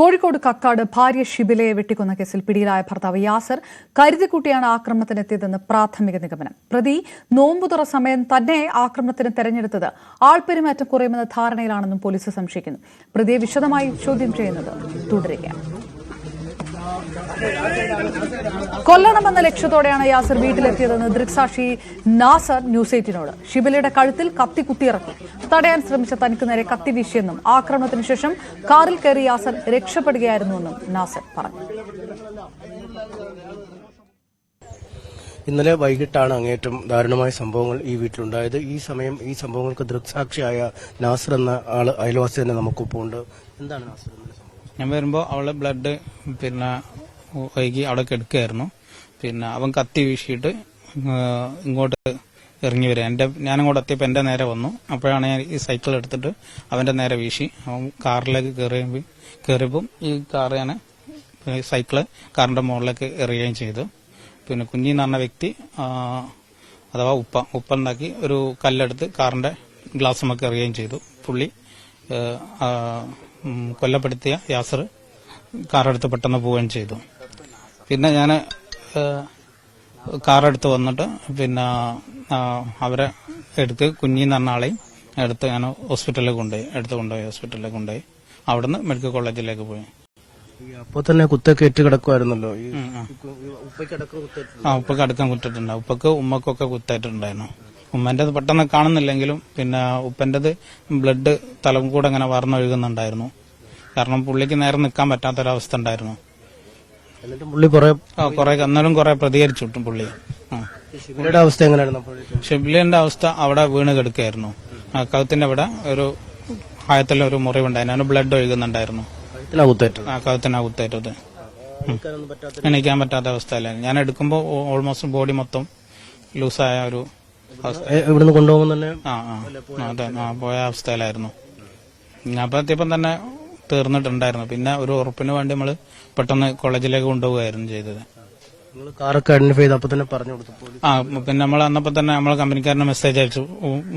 കോഴിക്കോട് കക്കാട് ഭാര്യ ഷിബിലയെ വെട്ടിക്കൊന്ന കേസിൽ പിടിയിലായ ഭർത്താവ് യാസർ കരുതിക്കുട്ടിയാണ് ആക്രമണത്തിനെത്തിയതെന്ന് പ്രാഥമിക നിഗമനം. പ്രതി നോമ്പുതുറ സമയം തന്നെ ആക്രമണത്തിന് തെരഞ്ഞെടുത്തത് ആൾപെരുമാറ്റം കുറയുമെന്ന ധാരണയിലാണെന്നും പോലീസ് സംശയിക്കുന്നു. പ്രതിയെ വിശദമായി ചോദ്യം ചെയ്യുന്നത് തുടരുകയാണ്. കൊല്ലണമെന്ന ലക്ഷ്യത്തോടെയാണ് യാസർ വീട്ടിലെത്തിയതെന്ന് ദൃക്സാക്ഷി നാസർ ന്യൂസ് എയ്റ്റിനോട്. ഷിബിലയുടെ കഴുത്തിൽ കത്തി കുത്തിയിറക്കി. തടയാൻ ശ്രമിച്ച തനിക്ക് നേരെ കത്തി വീശിയെന്നും ആക്രമണത്തിന് ശേഷം കാറിൽ കയറി യാസർ രക്ഷപ്പെടുകയായിരുന്നുവെന്നും നാസർ പറഞ്ഞു. ഇന്നലെ വൈകിട്ടാണ് അങ്ങേറ്റം ദാരുണമായ സംഭവങ്ങൾ ഈ വീട്ടിലുണ്ടായത്. ഈ സമയം ഈ സംഭവങ്ങൾക്ക് ദൃക്സാക്ഷിയായ നാസർ എന്ന ആൾ അയൽവാസി തന്നെ നമുക്കൊപ്പമുണ്ട്. എന്താണ് നാസർ സംഭവം ഞാൻ വരുമ്പോൾ അവളെ ബ്ലഡ് പിന്നെ വൈകി അവിടെ കിടക്കുകയായിരുന്നു പിന്നെ അവൻ കത്തി വീശിയിട്ട് ഇങ്ങോട്ട് ഇറങ്ങി വരിക. എന്റെ ഞാനിങ്ങോട്ട് എത്തിയപ്പോൾ എന്റെ നേരെ വന്നു. അപ്പോഴാണ് ഞാൻ ഈ സൈക്കിൾ എടുത്തിട്ട് അവന്റെ നേരെ വീശി. അവൻ കാറിലേക്ക് കയറി കയറിയപ്പം ഈ കാർ ഞാൻ സൈക്കിൾ കാറിന്റെ മുകളിലേക്ക് എറിയുകയും ചെയ്തു. പിന്നെ കുഞ്ഞി എന്ന് പറഞ്ഞ വ്യക്തി അഥവാ ഉപ്പ ഉപ്പ ഉണ്ടാക്കി ഒരു കല്ലെടുത്ത് കാറിന്റെ ഗ്ലാസ് നമുക്ക് എറിയുകയും ചെയ്തു. പുള്ളി കൊല്ലപ്പെടുത്തിയ യാസർ കാറെടുത്ത് പെട്ടെന്ന് പോവുകയും ചെയ്തു. പിന്നെ ഞാൻ കാറെടുത്ത് വന്നിട്ട് പിന്നെ അവരെ എടുത്ത് കുഞ്ഞിന്ന് പറഞ്ഞ ആളെയും എടുത്ത് ഞാൻ ഹോസ്പിറ്റലിൽ കൊണ്ടുപോയി എടുത്ത് കൊണ്ടുപോയി ഹോസ്പിറ്റലിൽ കൊണ്ടുപോയി. അവിടുന്ന് മെഡിക്കൽ കോളേജിലേക്ക് പോയി. അപ്പോ തന്നെ കുത്തൊക്കെ ഏറ്റ് കിടക്കുമായിരുന്നല്ലോ ആ ഉപ്പക്ക് അടക്കം കുത്തിട്ടുണ്ട് ഉപ്പക്ക് ഉമ്മക്കൊക്കെ കുത്തായിട്ടുണ്ടായിരുന്നു. ഉമ്മന്റെത് പെട്ടെന്ന് കാണുന്നില്ലെങ്കിലും പിന്നെ ഉപ്പന്റെത് ബ്ലഡ് തലം കൂടെ അങ്ങനെ വാർന്നൊഴുകുന്നുണ്ടായിരുന്നു കാരണം പുള്ളിക്ക് നേരെ നിൽക്കാൻ പറ്റാത്തൊരവസ്ഥ ഉണ്ടായിരുന്നു. എന്നിട്ട് പുള്ളി പുറേ ആ കുറെ എന്നാലും കുറെ പ്രതികരിച്ചു കിട്ടും പുള്ളി. ആ. അവസ്ഥ അപ്പോഴേക്കും ഷിബ്ലിന്റെ അവസ്ഥ അവിടെ വീണ് കിടക്കുകയായിരുന്നു ആ, കഴുത്തിന്റെ അവിടെ ഒരു ആയത്തിലെ ഒരു മുറിവുണ്ടായിരുന്നു. അതിന് ബ്ലഡ് ഒഴുകുന്നുണ്ടായിരുന്നു. കഴുത്തിനാ കുത്തേറ്റത്. ആ കുത്തേറ്റത് പറ്റാത്ത എണീക്കാൻ പറ്റാത്ത അവസ്ഥയിലായിരുന്നു. ഞാൻ എടുക്കുമ്പോൾ ഓൾമോസ്റ്റ് ബോഡി മൊത്തം ലൂസായ ഒരു അവസ്ഥ. ഏ, ഇവിടുന്ന് കൊണ്ടുപോകുമ്പോൾ തന്നെ ആ ആ. അതെ. ആ പോയ അവസ്ഥയിലായിരുന്നു. ഞാൻ അപ്പൊ എത്തിയപ്പം തന്നെ തീർന്നിട്ടുണ്ടായിരുന്നു. പിന്നെ ഒരു ഉറപ്പിന് വേണ്ടി നമ്മൾ പെട്ടെന്ന് കോളേജിലേക്ക് കൊണ്ടുപോവുകയായിരുന്നു ചെയ്തത്. കാറൊക്കെ ഐഡന്റിഫൈ ചെയ്ത് അപ്പൊ തന്നെ പറഞ്ഞു കൊടുത്തു. ആ പിന്നെ നമ്മൾ അന്നപ്പോ തന്നെ നമ്മളെ കമ്പനിക്കാരന് മെസ്സേജ് അയച്ചു.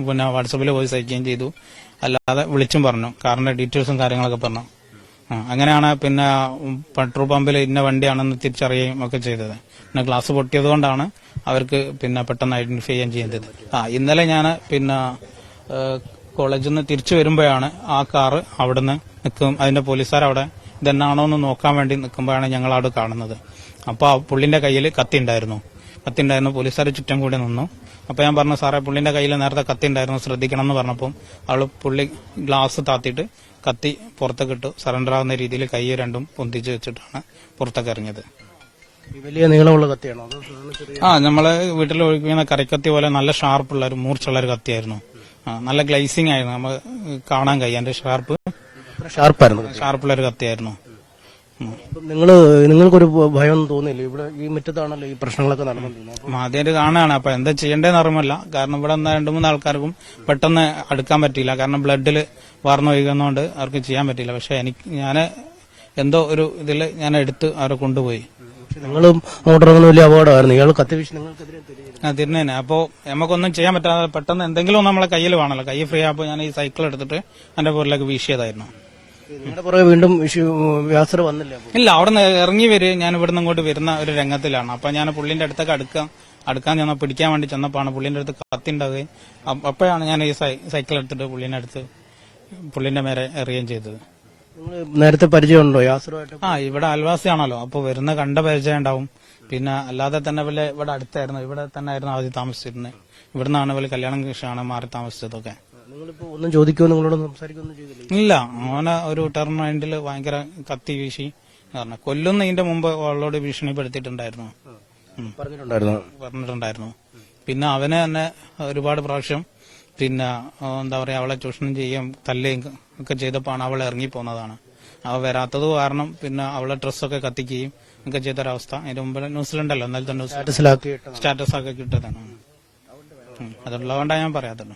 പിന്നെ വാട്സപ്പിൽ വോയിസ് അയക്കുകയും ചെയ്തു. അല്ലാതെ വിളിച്ചും പറഞ്ഞു. കാറിന്റെ ഡീറ്റെയിൽസും കാര്യങ്ങളൊക്കെ പറഞ്ഞു. അങ്ങനെയാണ് പിന്നെ പെട്രോൾ പമ്പിൽ ഇന്ന വണ്ടിയാണെന്ന് തിരിച്ചറിയുകയും ഒക്കെ ചെയ്തത്. പിന്നെ ഗ്ലാസ് പൊട്ടിയത് കൊണ്ടാണ് അവർക്ക് പിന്നെ പെട്ടെന്ന് ഐഡന്റിഫൈ ചെയ്യാൻ ചെയ്യുന്നത് ആ ഇന്നലെ ഞാൻ പിന്നെ കോളേജിൽ നിന്ന് തിരിച്ചു വരുമ്പോഴാണ് ആ കാറ് അവിടുന്ന് നിൽക്കും. അതിന്റെ പോലീസുകാർ അവിടെ ഇതെന്നാണോ എന്ന് നോക്കാൻ വേണ്ടി നിൽക്കുമ്പോഴാണ് ഞങ്ങൾ അവിടെ കാണുന്നത്. അപ്പോൾ ആ പുള്ളിന്റെ കയ്യിൽ കത്തി ഉണ്ടായിരുന്നു. കത്തി ഉണ്ടായിരുന്നു. പോലീസുകാർ ചുറ്റും കൂടി നിന്നു. അപ്പോൾ ഞാൻ പറഞ്ഞു സാറേ പുള്ളിന്റെ കയ്യിൽ നേരത്തെ കത്തി ഉണ്ടായിരുന്നു. ശ്രദ്ധിക്കണം എന്ന് പറഞ്ഞപ്പോൾ അവൾ പുള്ളി ഗ്ലാസ് താത്തിയിട്ട് കത്തി പുറത്തേക്കിട്ടു. സറണ്ടർ ആവുന്ന രീതിയിൽ കൈ രണ്ടും പൊന്തിച്ച് വെച്ചിട്ടാണ് പുറത്തേക്ക് ഇറങ്ങിയത്. വലിയ നീളമുള്ള കത്തിയാണോ? ആ നമ്മൾ വീട്ടിൽ ഒഴിക്കുന്ന കറിക്കത്തി പോലെ നല്ല ഷാർപ്പുള്ള ഒരു മൂർച്ചുള്ള ഒരു കത്തിയായിരുന്നു നല്ല ഗ്ലൈസിംഗ് ആയിരുന്നു. നമ്മൾ കാണാൻ കഴിയും. അതിന്റെ ഷാർപ്പ്. ഷാർപ്പായിരുന്നു ഷാർപ്പുള്ള ഒരു കത്തിയായിരുന്നു. നിങ്ങൾ നിങ്ങൾ നിങ്ങൾക്കൊരു ഭയം തോന്നില്ല ഇവിടെ ഈ മുറ്റത്താണല്ലോ ഈ പ്രശ്നങ്ങളൊക്കെ നടന്നുകൊണ്ടിരുന്നത് ആദ്യം ആദ്യമായിട്ട് കാണുകയാണ്. അപ്പൊ എന്താ ചെയ്യേണ്ടതെന്ന് അറിയുമല്ല കാരണം ഇവിടെ എന്താ രണ്ടു മൂന്ന് ആൾക്കാർക്കും പെട്ടെന്ന് അടുക്കാൻ പറ്റിയില്ല. കാരണം ബ്ലഡിൽ വാർന്നൊഴുകുന്നതുകൊണ്ട് അവർക്ക് ചെയ്യാൻ പറ്റിയില്ല. പക്ഷെ എനിക്ക് ഞാൻ എന്തോ ഒരു ഇതിൽ ഞാൻ എടുത്ത് അവരെ കൊണ്ടുപോയി. നിങ്ങളും അങ്ങോട്ടിറങ്ങുന്ന വലിയ അപകടമായിരുന്നു. ഇയാൾ കത്തി വീശി നിങ്ങൾക്കെതിരെ ആ അപ്പോ നമുക്കൊന്നും ചെയ്യാൻ പറ്റാതെ പെട്ടെന്ന് എന്തെങ്കിലും നമ്മളെ കയ്യിൽ വേണമല്ലോ. കൈ ഫ്രീ ആയപ്പോൾ ഞാൻ ഈ സൈക്കിൾ എടുത്തിട്ട് എന്റെ പുറകിലേക്ക് വീശിയതായിരുന്നു. നിങ്ങളുടെ പുറകെ വീണ്ടും വ്യാസർ വന്നില്ല ഇല്ല അവിടെ നിന്ന് ഇറങ്ങി വരിക. ഞാൻ ഇവിടുന്ന് ഇങ്ങോട്ട് വരുന്ന ഒരു രംഗത്തിലാണ്. അപ്പൊ ഞാൻ പുള്ളിന്റെ അടുത്തൊക്കെ അടുക്കാൻ അടുക്കാൻ ചെന്ന പിടിക്കാൻ വേണ്ടി ചെന്നപ്പോഴാണ് പുള്ളിന്റെ അടുത്ത് കത്തിണ്ടാവുകയും അപ്പോഴാണ് ഞാൻ ഈ സൈക്കിൾ എടുത്തിട്ട് പുള്ളിന്റെ അടുത്ത് പുള്ളിന്റെ മേലെ എറിയുകയും ചെയ്തത്. നേരത്തെ പരിചയമുണ്ടോ? യാസറുമായിട്ട് ആ ഇവിടെ അയൽവാസിയാണല്ലോ. അപ്പൊ വരുന്ന കണ്ട പരിചയം ഉണ്ടാവും. പിന്നെ അല്ലാതെ തന്നെ വല്ല ഇവിടെ അടുത്തായിരുന്നു. ഇവിടെ തന്നെ ആയിരുന്നു ആദ്യം താമസിച്ചിരുന്നത് ഇവിടുന്നാണ് വല്ല കല്യാണം കൃഷിയാണ് മാറി താമസിച്ചതൊക്കെ. നിങ്ങളിപ്പോ ഒന്നും ചോദിക്കുമോ നിങ്ങളോട് സംസാരിക്കൊന്നും ചെയ്തില്ല? ഇല്ല. അവനെ ഒരു ടെർൺ മൈൻഡിൽ ഭയങ്കര കത്തി വീശി കാരണം കൊല്ലുന്നതിന്റെ മുമ്പ് അവളോട് ഭീഷണിപ്പെടുത്തിയിട്ടുണ്ടായിരുന്നു. പറഞ്ഞിട്ടുണ്ടായിരുന്നു. പറഞ്ഞിട്ടുണ്ടായിരുന്നു. പിന്നെ അവനെ തന്നെ ഒരുപാട് പ്രാവശ്യം പിന്നെ എന്താ പറയാ അവളെ ചൂഷണം ചെയ്യുകയും തല്ലുകയും ഒക്കെ ചെയ്തപ്പോഴാണ് അവൾ ഇറങ്ങിപ്പോന്നതാണ്. അവ വരാത്തത് കാരണം പിന്നെ അവളെ ഡ്രസ്സൊക്കെ കത്തിക്കുകയും ഒക്കെ ചെയ്തൊരവസ്ഥ. അതിന് മുമ്പ് ന്യൂസിലുണ്ടല്ലോ എന്നാൽ തന്നെ സ്റ്റാറ്റസ് ഒക്കെ കിട്ടതാണ്. അതുള്ളതുകൊണ്ടാണ് ഞാൻ പറയാത്തത്.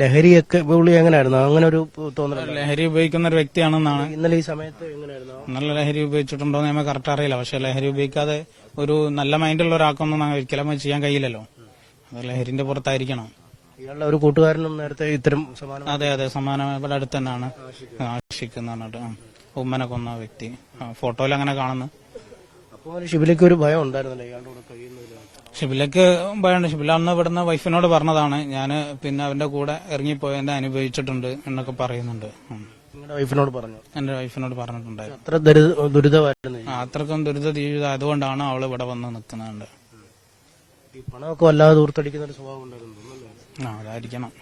ലഹരിയൊക്കെ പുള്ളി എങ്ങനെയായിരുന്നു? അങ്ങനെ ഒരു തോന്നുന്നു ലഹരി ഉപയോഗിക്കുന്ന ഒരു വ്യക്തിയാണെന്നാണ്. ഇന്നലെ ഈ സമയത്ത് എങ്ങനെയായിരുന്നു? നല്ല ലഹരി ഉപയോഗിച്ചിട്ടുണ്ടോ എന്ന് നമുക്ക് കറക്റ്റ് അറിയില്ല. പക്ഷെ ലഹരി ഉപയോഗിക്കാതെ ഒരു നല്ല മൈൻഡുള്ള ഒരാൾക്കൊന്നും ഒരിക്കലും ചെയ്യാൻ കഴിയില്ലല്ലോ. അത് ലഹരിന്റെ പുറത്തായിരിക്കണം. ഇയാളുടെ ഒരു കൂട്ടുകാരനും നേരത്തെ ഇത്തരം സമാനം അതെ അതെ സമാനം ഇവിടെ അടുത്ത് തന്നെയാണ് ആഷിഖ് എന്ന് പറഞ്ഞിട്ട് ആ. ഉമ്മനെ കൊന്ന വ്യക്തി. ഫോട്ടോയിൽ അങ്ങനെ കാണുന്നു. അപ്പോൾ ഷിബിലേക്ക് ഒരു ഭയം ഉണ്ടായിരുന്നില്ല? ഇയാളുടെ കൂടെ ഷിബിലക്ക് ഭയമുണ്ട്. ഷിബില അന്ന് ഇവിടുന്ന് വൈഫിനോട് പറഞ്ഞതാണ്. ഞാൻ പിന്നെ അവന്റെ കൂടെ ഇറങ്ങിപ്പോയതിന്റെ അനുഭവിച്ചിട്ടുണ്ട് എന്നൊക്കെ പറയുന്നുണ്ട്. ഉം. നിങ്ങളുടെ വൈഫിനോട് പറഞ്ഞു. എന്റെ വൈഫിനോട് പറഞ്ഞിട്ടുണ്ടായിരുന്നു. അത്ര ദരി- ദുരിതമായിരുന്നു ആ, അത്രക്കും ദുരിത ജീവിതം അതുകൊണ്ടാണ് അവൾ ഇവിടെ വന്ന് നിൽക്കുന്നുണ്ട് ഈ പണമൊക്കെ വല്ലാതെ ദൂർത്തടിക്കുന്ന ഒരു സ്വഭാവം ഉണ്ടായിരുന്നു? ആ അതായിരിക്കണം.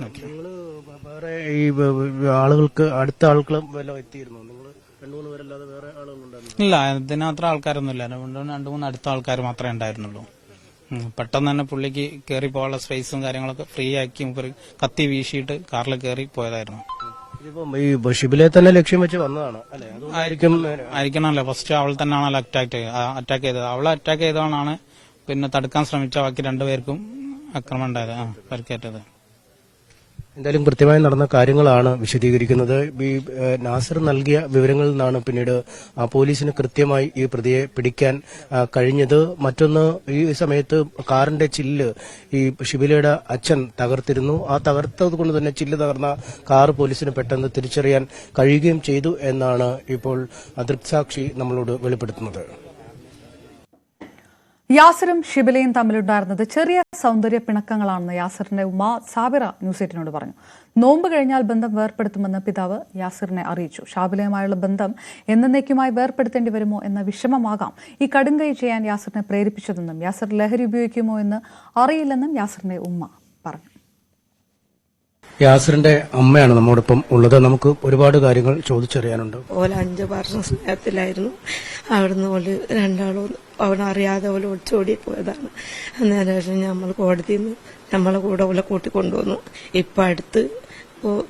നിങ്ങൾ വേറെ ഈ ആളുകൾക്ക് അടുത്ത ആളുകളും വല്ല എത്തിയിരുന്നു? നിങ്ങൾ രണ്ടു മൂന്ന് പേരല്ലാതെ വേറെ ആളുകളുണ്ടായിരുന്നു? ഇല്ല ഇതിനത്ര ആൾക്കാരൊന്നും ഇല്ല രണ്ടു മൂന്ന് അടുത്ത ആൾക്കാർ മാത്രമേ ഉണ്ടായിരുന്നുള്ളൂ. പെട്ടെന്ന് തന്നെ പുള്ളിക്ക് കയറി പോകാനുള്ള സ്പേസും കാര്യങ്ങളൊക്കെ ഫ്രീ ആക്കി കത്തി വീശിയിട്ട് കാറിൽ കയറി പോയതായിരുന്നു. ഇതിപ്പം ഈ ഷിബിലെ തന്നെ ലക്ഷ്യം വെച്ച് വന്നതാണ് ആയിരിക്കണമല്ലോ. ഫസ്റ്റ് അവൾ തന്നെയാണല്ലോ അറ്റാക്ക് അറ്റാക്ക് ചെയ്തത്. അവളെ അറ്റാക്ക് ചെയ്തതാണ് പിന്നെ തടുക്കാൻ ശ്രമിച്ച ബാക്കി രണ്ടുപേർക്കും ആക്രമണം ഉണ്ടായത്. ആ പരിക്കേറ്റത്. എന്തായാലും കൃത്യമായി നടന്ന കാര്യങ്ങളാണ് വിശദീകരിക്കുന്നത്. ഈ നാസർ നൽകിയ വിവരങ്ങളിൽ നിന്നാണ് പിന്നീട് പോലീസിന് കൃത്യമായി ഈ പ്രതിയെ പിടിക്കാൻ കഴിഞ്ഞത്. മറ്റൊന്ന് ഈ സമയത്ത് കാറിന്റെ ചില്ല് ഈ ഷിബിലയുടെ അച്ഛൻ തകർത്തിരുന്നു. ആ തകർത്തത് കൊണ്ട് തന്നെ ചില്ല് തകർന്ന കാർ പോലീസിന് പെട്ടെന്ന് തിരിച്ചറിയാൻ കഴിയുകയും ചെയ്തു എന്നാണ് ഇപ്പോൾ ദൃക്സാക്ഷി നമ്മളോട് വെളിപ്പെടുത്തുന്നത്. യാസറും ഷിബിലയും തമ്മിലുണ്ടായിരുന്നത് ചെറിയ സൗന്ദര്യ പിണക്കങ്ങളാണെന്ന് യാസറിന്റെ ഉമ്മ സാബിറ ന്യൂസ് എയ്റ്റിനോട് പറഞ്ഞു. നോമ്പ് കഴിഞ്ഞാൽ ബന്ധം വേർപ്പെടുത്തുമെന്ന് പിതാവ് യാസിറിനെ അറിയിച്ചു. ഷാബിലയുമായുള്ള ബന്ധം എന്നേക്കുമായി വേർപ്പെടുത്തേണ്ടി വരുമോ എന്ന വിഷമമാകാം ഈ കടുങ്കൈ ചെയ്യാൻ യാസിറിനെ പ്രേരിപ്പിച്ചതെന്നും യാസിർ ലഹരി ഉപയോഗിക്കുമോ എന്ന് അറിയില്ലെന്നും യാസിറിന്റെ ഉമ്മ പറഞ്ഞു. യാസറിന്റെ അമ്മയാണ് നമ്മോടൊപ്പം ഉള്ളത്. നമുക്ക് ഒരുപാട് കാര്യങ്ങൾ ചോദിച്ചറിയാനുണ്ട്. ഓല അഞ്ച് വർഷം സ്നേഹത്തിലായിരുന്നു. അവിടുന്ന് ഓൽ രണ്ടാളും അവിടെ അറിയാതെ പോലെ ഒളിച്ചോടി പോയതാണ്. അന്നേരം നമ്മൾ കോടതിയിൽ നിന്ന് നമ്മളെ കൂടെ ഓല കൂട്ടിക്കൊണ്ടുവന്നു. ഇപ്പൊ അടുത്ത്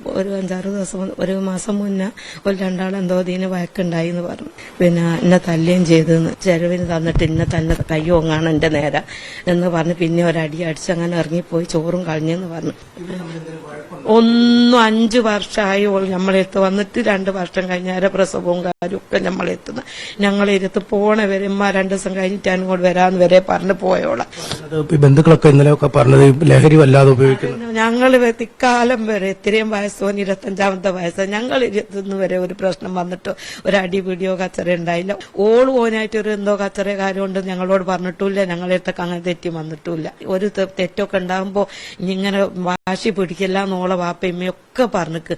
ഒരു അഞ്ചാറ് ദിവസം ഒരു മാസം മുന്നേ ഒരു രണ്ടാളെന്തോ ഇതിന് വഴക്കുണ്ടായി എന്ന് പറഞ്ഞു. പിന്നെ എന്നെ തല്ലുകയും ചെയ്തെന്ന്. ചെലവിന് തന്നിട്ട് ഇന്നെ തന്നെ കൈ ഓങ്ങാണ് എന്റെ നേരെ എന്ന് പറഞ്ഞ് പിന്നെ ഒരടി അടിച്ച് അങ്ങനെ ഇറങ്ങിപ്പോയി ചോറും കളഞ്ഞെന്ന് പറഞ്ഞു. ഒന്നും അഞ്ചു വർഷമായി ഞമ്മളെടുത്ത് വന്നിട്ട് രണ്ട് വർഷം കഴിഞ്ഞാരെ പ്രസവവും കാര്യവും ഒക്കെ നമ്മളെത്തുന്ന ഞങ്ങളെടുത്ത് പോണ വരെ രണ്ടു ദിവസം കഴിഞ്ഞിട്ട് അങ്ങോട്ട് വരാന്ന് വരെ പറഞ്ഞു പോയോളാം. ബന്ധുക്കളൊക്കെ ഇന്നലെയൊക്കെ പറഞ്ഞത് ലഹരി വല്ലാതെ ഉപയോഗിക്കുന്നു. ഞങ്ങൾ ഇക്കാലം വരെ ഇത്രയും വയസ്സോ ഇരുപത്തഞ്ചാമത്തെ വയസ്സോ ഞങ്ങൾ ഇരുപത്തൊന്ന് വരെ ഒരു പ്രശ്നം വന്നിട്ടോ ഒരു അടി പിടിയോ കച്ചറ ഉണ്ടായില്ല. ഓൾ ഓനായിട്ട് ഒരു എന്തോ കച്ചറ കാര്യമുണ്ട് ഞങ്ങളോട് പറഞ്ഞിട്ടില്ല ഞങ്ങളെടുത്തൊക്കെ അങ്ങനെ തെറ്റി വന്നിട്ടില്ല ഒരു തെറ്റൊക്കെ ഉണ്ടാകുമ്പോ ഇങ്ങനെ വാശി പിടിക്കില്ല എന്നോളെ വാപ്പയമ്മയൊക്കെ പറഞ്ഞിക്ക്.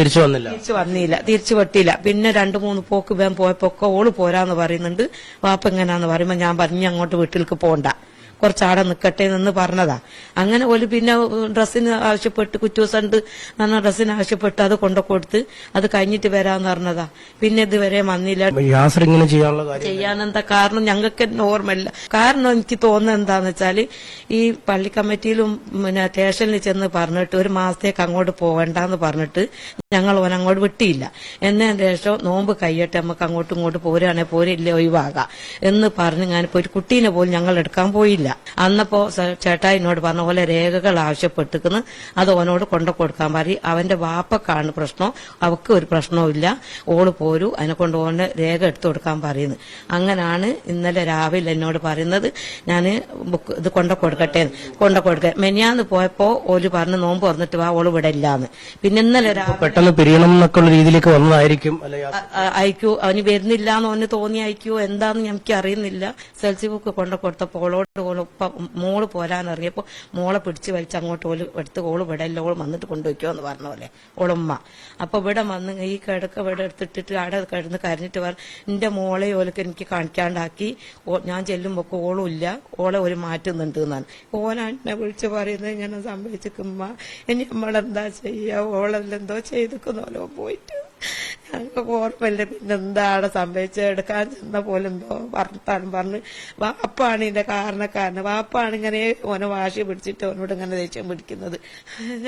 തിരിച്ചു വന്നില്ല. തിരിച്ചു വന്നില്ല. തിരിച്ചു വെട്ടിയില്ല പിന്നെ രണ്ട് മൂന്ന് പോക്ക് വേഗം പോയപ്പോ ഒക്കെ ഓൾ പോരാന്ന് പറയുന്നുണ്ട്. വാപ്പ എങ്ങനാന്ന് പറയുമ്പോ ഞാൻ പറഞ്ഞു അങ്ങോട്ട് വീട്ടിലേക്ക് പോണ്ട. കുറച്ചാടെ നിൽക്കട്ടെ എന്ന് പറഞ്ഞതാ. അങ്ങനെ ഒരു പിന്നെ ഡ്രസ്സിന് ആവശ്യപ്പെട്ട് കുറ്റൂസുണ്ട് നന്ന ഡ്രസ്സിന് ആവശ്യപ്പെട്ട് അത് കൊണ്ടു കൊടുത്ത് അത് കഴിഞ്ഞിട്ട് വരാന്ന് പറഞ്ഞതാ. പിന്നെ ഇതുവരെ വന്നില്ല. ചെയ്യാനെന്താ കാരണം? ഞങ്ങൾക്ക് ഓർമ്മയില്ല. കാരണം എനിക്ക് തോന്നുന്നത് എന്താന്ന് വെച്ചാൽ ഈ പള്ളി കമ്മിറ്റിയിലും പിന്നെ സ്റ്റേഷനിൽ ചെന്ന് പറഞ്ഞിട്ട് ഒരു മാസത്തേക്ക് അങ്ങോട്ട് പോകണ്ടെന്ന് പറഞ്ഞിട്ട് ഞങ്ങൾ ഓൻ അങ്ങോട്ട് വിട്ടിയില്ല. എന്നതിന് ശേഷം നോമ്പ് കയ്യട്ടെ നമുക്ക് അങ്ങോട്ടും ഇങ്ങോട്ട് പോരുകയാണെങ്കിൽ പോരില്ല ഒഴിവാകാം എന്ന് പറഞ്ഞ് ഞാനിപ്പോ ഒരു കുട്ടീനെ പോലും ഞങ്ങൾ എടുക്കാൻ പോയില്ല. അന്നപ്പോ ചേട്ടാ എന്നോട് പറഞ്ഞ പോലെ രേഖകൾ ആവശ്യപ്പെട്ടിരിക്കുന്നു. അത് ഓനോട് കൊണ്ടു കൊടുക്കാൻ പറയും. അവന്റെ വാപ്പക്കാണ് പ്രശ്നം. അവക്ക് ഒരു പ്രശ്നവും ഇല്ല. ഓൾ പോരൂ. അതിനെ കൊണ്ട് ഓനെ രേഖ എടുത്തു കൊടുക്കാൻ പറയുന്നു. അങ്ങനാണ് ഇന്നലെ രാവിലെ എന്നോട് പറയുന്നത്. ഞാൻ ബുക്ക് ഇത് കൊണ്ട കൊടുക്കട്ടെ കൊണ്ട കൊടുക്കട്ടെ. മെനിയാന്ന് പോയപ്പോ ഓൽ പറഞ്ഞ് നോമ്പ് തുറന്നിട്ട് വാ ഓൾ ഇവിടെ ഇല്ലാന്ന്. പിന്നെ ഇന്നലെ പെട്ടെന്ന് പിരിയണം എന്നൊക്കെ രീതിയിലേക്ക് വന്നതായിരിക്കും. അയക്കൂ. അവന് വരുന്നില്ല എന്ന് ഓന് തോന്നി അയക്കൂ. എന്താന്ന് എനിക്ക് അറിയുന്നില്ല. സെൽസി ബുക്ക് കൊണ്ട കൊടുത്തപ്പോൾ ഓളോട് ഓൾ ഉപ്പ മോൾ പോരാനിറങ്ങിയപ്പോ മോളെ പിടിച്ച് വലിച്ച് അങ്ങോട്ട് ഓൾ എടുത്ത് ഓൾ ഇവിടെ ഓൾ വന്നിട്ട് കൊണ്ടുവയ്ക്കോ എന്ന് പറഞ്ഞ പോലെ ഓളുമ്മ അപ്പൊ ഇവിടെ വന്ന് ഈ കിടക്ക ഇവിടെ എടുത്തിട്ടിട്ട് അവിടെ കിടന്ന് കരഞ്ഞിട്ട് പറഞ്ഞു എന്റെ മോളെ ഓലൊക്കെ എനിക്ക് കാണിക്കാണ്ടാക്കി ഞാൻ ചെല്ലുമ്പോ ഓളും ഇല്ല ഓളെ ഒരു മാറ്റുന്നുണ്ട് എന്നാണ് എന്നെ വിളിച്ച് പറയുന്നത് ഇങ്ങനെ സംഭവിച്ചിരിക്കുമ്പ ഇനി നമ്മളെന്താ ചെയ്യാ? ഓളെല്ലെന്തോ ചെയ്തിക്കുന്നോലോ പോയിട്ട്. പിന്നെ എന്താണ് സംഭവിച്ചത്? എടുക്കാൻ ചെന്ന പോലെ എന്തോ വർത്താനം പറഞ്ഞ് വാപ്പാണ് ഇതിന്റെ കാരണക്കാരന്. വാപ്പാണ് ഇങ്ങനെ ഓനെ വാശി പിടിച്ചിട്ട് ഓനോട് ഇങ്ങനെ ദേഷ്യം പിടിക്കുന്നത്.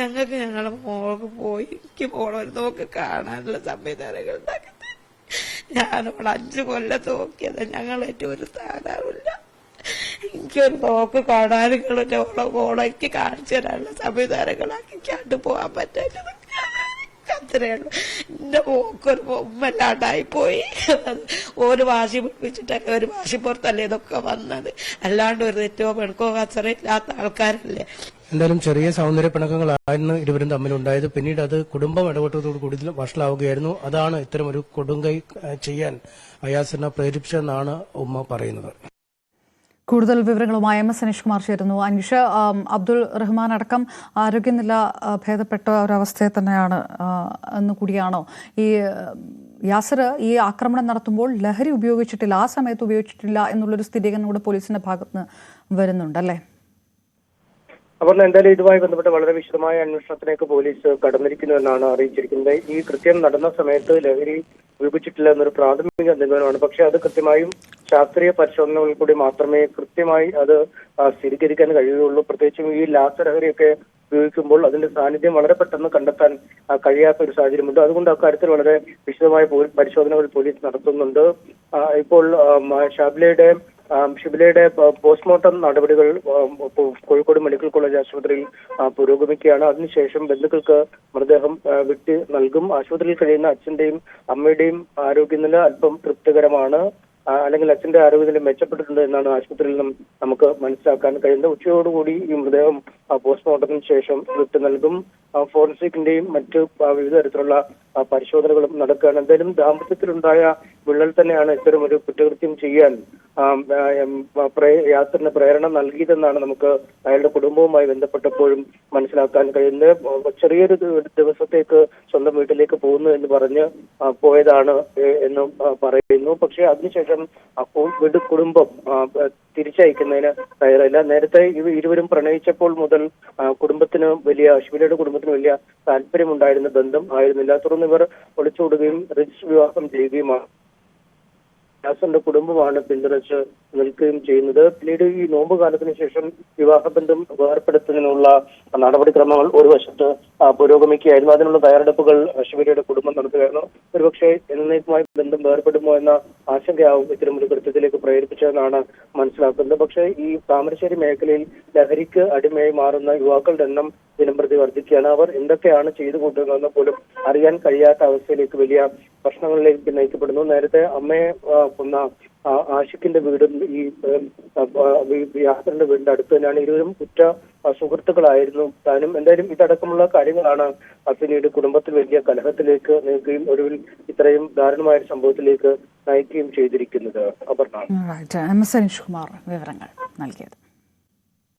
ഞങ്ങൾക്ക് ഞങ്ങളെ മോൾക്ക് പോയി എനിക്ക് മോളൊരു നോക്ക് കാണാനുള്ള സംവിധാനങ്ങൾ ഉണ്ടാക്കി ഞാനവിടെ അഞ്ചു കൊല്ലത്ത് നോക്കിയത്. ഞങ്ങളേറ്റവും ഒരു സ്ഥാനമില്ല എനിക്കൊരു നോക്ക് കാണാനുകളുടെ ഓളെ എനിക്ക് കാണിച്ചു തരാനുള്ള സംവിധാനങ്ങളാക്കി കണ്ടു പോകാൻ പറ്റാത്തത് അത്രേ എന്റെ മോക്കൊരു പോയി ഒരു വാശി പിടിപ്പിച്ചിട്ടല്ലേ ഒരു വാശി പുറത്തല്ലേ ഇതൊക്കെ വന്നത്. അല്ലാണ്ട് ഒരു തെറ്റോ പെണക്കോ കച്ചറോ ഇല്ലാത്ത ആൾക്കാരല്ലേ. എന്തായാലും ചെറിയ സൗന്ദര്യ പിണക്കങ്ങളായിരുന്നു ഇരുവരും തമ്മിലുണ്ടായത്. പിന്നീട് അത് കുടുംബം ഇടപെട്ടതോട് കൂടി ഇതിൽ വഷളാവുകയായിരുന്നു. അതാണ് ഇത്തരം ഒരു കൊടുങ്കൈ ചെയ്യാൻ അയാസിനെ പ്രേരിപ്പിച്ചതെന്നാണ് ഉമ്മ പറയുന്നത്. കൂടുതൽ വിവരങ്ങളുമായി എം എസ് അനീഷ് കുമാർ ചേരുന്നു. അനീഷ് അബ്ദുൾ റഹ്മാൻ അടക്കം ആരോഗ്യനില ഭേദപ്പെട്ട ഒരവസ്ഥയെ തന്നെയാണ് എന്ന് കൂടിയാണോ? ഈ യാസർ ഈ ആക്രമണം നടത്തുമ്പോൾ ലഹരി ഉപയോഗിച്ചിട്ടില്ല ആ സമയത്ത് ഉപയോഗിച്ചിട്ടില്ല എന്നുള്ളൊരു സ്ഥിരീകരണം കൂടെ പോലീസിന്റെ ഭാഗത്ത് നിന്ന് വരുന്നുണ്ടല്ലേ? അപ്പോൾ എന്തായാലും ഇതുമായി ബന്ധപ്പെട്ട് വളരെ വിശദമായ അന്വേഷണത്തിലേക്ക് പോലീസ് കടന്നിരിക്കുന്നു എന്നാണ് അറിയിച്ചിരിക്കുന്നത്. ഈ കൃത്യം നടന്ന സമയത്ത് ലഹരി ഉപയോഗിച്ചിട്ടില്ല എന്നൊരു പ്രാഥമിക നിഗമനമാണ്. പക്ഷെ അത് കൃത്യമായും ശാസ്ത്രീയ പരിശോധനകളിൽ കൂടി മാത്രമേ കൃത്യമായി അത് സ്ഥിരീകരിക്കാൻ കഴിയുകയുള്ളൂ. പ്രത്യേകിച്ചും ഈ ലാസലഹരിയൊക്കെ ഉപയോഗിക്കുമ്പോൾ അതിന്റെ സാന്നിധ്യം വളരെ പെട്ടെന്ന് കണ്ടെത്താൻ കഴിയാത്ത ഒരു സാഹചര്യമുണ്ട്. അതുകൊണ്ട് അക്കാര്യത്തിൽ വളരെ വിശദമായ പരിശോധനകൾ പോലീസ് നടത്തുന്നുണ്ട്. ഇപ്പോൾ ഷാബിലയുടെ ഷിബിലയുടെ പോസ്റ്റ്മോർട്ടം നടപടികൾ കോഴിക്കോട് മെഡിക്കൽ കോളേജ് ആശുപത്രിയിൽ പുരോഗമിക്കുകയാണ്. അതിനുശേഷം ബന്ധുക്കൾക്ക് മൃതദേഹം വിട്ട് നൽകും. ആശുപത്രിയിൽ കഴിയുന്ന അച്ഛന്റെയും അമ്മയുടെയും ആരോഗ്യനില അല്പം തൃപ്തികരമാണ്. അല്ലെങ്കിൽ അച്ഛന്റെ ആരോഗ്യനില മെച്ചപ്പെട്ടിട്ടുണ്ട് എന്നാണ് ആശുപത്രിയിൽ നിന്നും നമുക്ക് മനസ്സിലാക്കാൻ കഴിയുന്നത്. ഉച്ചയോടുകൂടി ഈ മൃതദേഹം പോസ്റ്റ്മോർട്ടത്തിന് ശേഷം വിട്ടു നൽകും. ഫോറൻസിക്കിന്റെയും മറ്റ് വിവിധ തരത്തിലുള്ള പരിശോധനകളും നടക്കുകയാണ്. എന്തായാലും ദാമ്പത്യത്തിലുണ്ടായ വിള്ളൽ തന്നെയാണ് ഇത്തരം ഒരു കുറ്റകൃത്യം ചെയ്യാൻ യാത്രന് പ്രേരണ നൽകിയതെന്നാണ് നമുക്ക് അയാളുടെ കുടുംബവുമായി ബന്ധപ്പെട്ടപ്പോഴും മനസ്സിലാക്കാൻ കഴിയുന്നത്. ചെറിയൊരു ദിവസത്തേക്ക് സ്വന്തം വീട്ടിലേക്ക് പോകുന്നു എന്ന് പറഞ്ഞ് പോയതാണ് എന്ന് പറയുന്നു. പക്ഷേ അതിനുശേഷം വീട് കുടുംബം ആ, ആ, തയ്യാറല്ല നേരത്തെ ഇരുവരും പ്രണയിച്ചപ്പോൾ മുതൽ കുടുംബത്തിന് വലിയ അശ്വിനിയുടെ കുടുംബത്തിന് വലിയ താല്പര്യമുണ്ടായിരുന്ന ബന്ധം ആയിരുന്നില്ല. തുടർന്ന് ഇവർ ഒളിച്ചോടുകയും രജിസ്റ്റർ വിവാഹം ചെയ്യുകയുമാണ്. യാസന്റെ കുടുംബമാണ് പിന്തുണച്ച് നിൽക്കുകയും ചെയ്യുന്നത്. പിന്നീട് ഈ നോമ്പ് കാലത്തിന് ശേഷം വിവാഹബന്ധം ഉപകാരപ്പെടുത്തുന്നതിനുള്ള നടപടിക്രമങ്ങൾ ഒരു വശത്ത് പുരോഗമിക്കുകയായിരുന്നു. അതിനുള്ള തയ്യാറെടുപ്പുകൾ അശ്വരിയുടെ കുടുംബം നടത്തുകയായിരുന്നു. ഒരുപക്ഷെ എന്നേക്കുമായി ബന്ധം വേർപ്പെടുമോ എന്ന ആശങ്കയാവും ഇത്തരം ഒരു കൃത്യത്തിലേക്ക് പ്രേരിപ്പിച്ചതെന്നാണ് മനസ്സിലാക്കുന്നത്. പക്ഷേ ഈ താമരശ്ശേരി മേഖലയിൽ ലഹരിക്ക് അടിമയായി മാറുന്ന യുവാക്കളുടെ എണ്ണം ദിനംപ്രതി വർദ്ധിക്കുകയാണ്. അവർ എന്തൊക്കെയാണ് ചെയ്തു കൂട്ടുന്നതെന്ന് പോലും അറിയാൻ കഴിയാത്ത അവസ്ഥയിലേക്ക് വലിയ പ്രശ്നങ്ങളിലേക്ക് നയിക്കപ്പെടുന്നു. നേരത്തെ അമ്മയെ കൊന്ന ആഷിഖിന്റെ വീടും ഈ യാസറിന്റെ വീടിന്റെ അടുത്ത് തന്നെയാണ് ഇരുവരും കുറ്റ സുഹൃത്തുക്കളായിരുന്നു. താനും എന്തായാലും ഇതടക്കമുള്ള കാര്യങ്ങളാണ് പിന്നീട് കുടുംബത്തിൽ വലിയ കലഹത്തിലേക്ക് നീക്കുകയും ഒടുവിൽ ഇത്രയും ദാരുണമായ സംഭവത്തിലേക്ക് നയിക്കുകയും ചെയ്തിരിക്കുന്നത് അപർണ. വിവരങ്ങൾ നൽകിയത്.